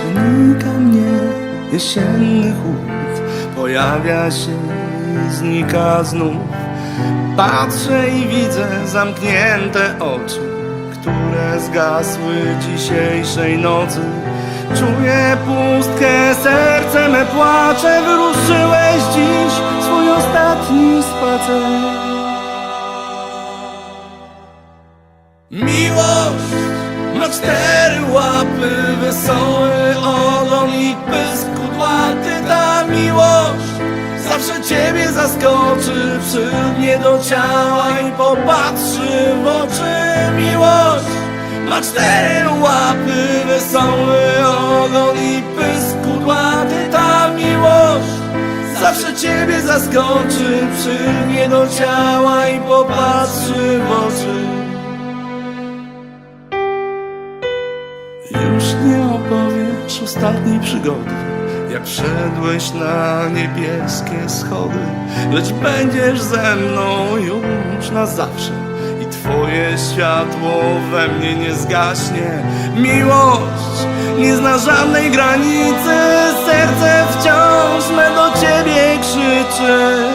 Przenika mnie jesienny chłód Pojawia się i znika znów. Patrzę i widzę zamknięte oczy Które zgasły dzisiejszej nocy. Czuję pustkę, serce me płacze Wyruszyłeś dziś swój ostatni spacer. Miłość ma cztery łapy, wesoły ogon i pysk kudłaty Ta miłość. Zawsze ciebie zaskoczy, przylgnie do ciała i popatrzy w oczy Miłość. Ma cztery łapy, wesoły ogon i pysk kudłaty Ta miłość. Zawsze ciebie zaskoczy, przylgnie do ciała i popatrzy w oczy Już nie opowiesz ostatniej przygody. Jak szedłeś na niebieskie schody Lecz będziesz ze mną już na zawsze. I twoje światło we mnie nie zgaśnie. Miłość nie zna żadnej granicy. Serce wciąż me do ciebie krzyczy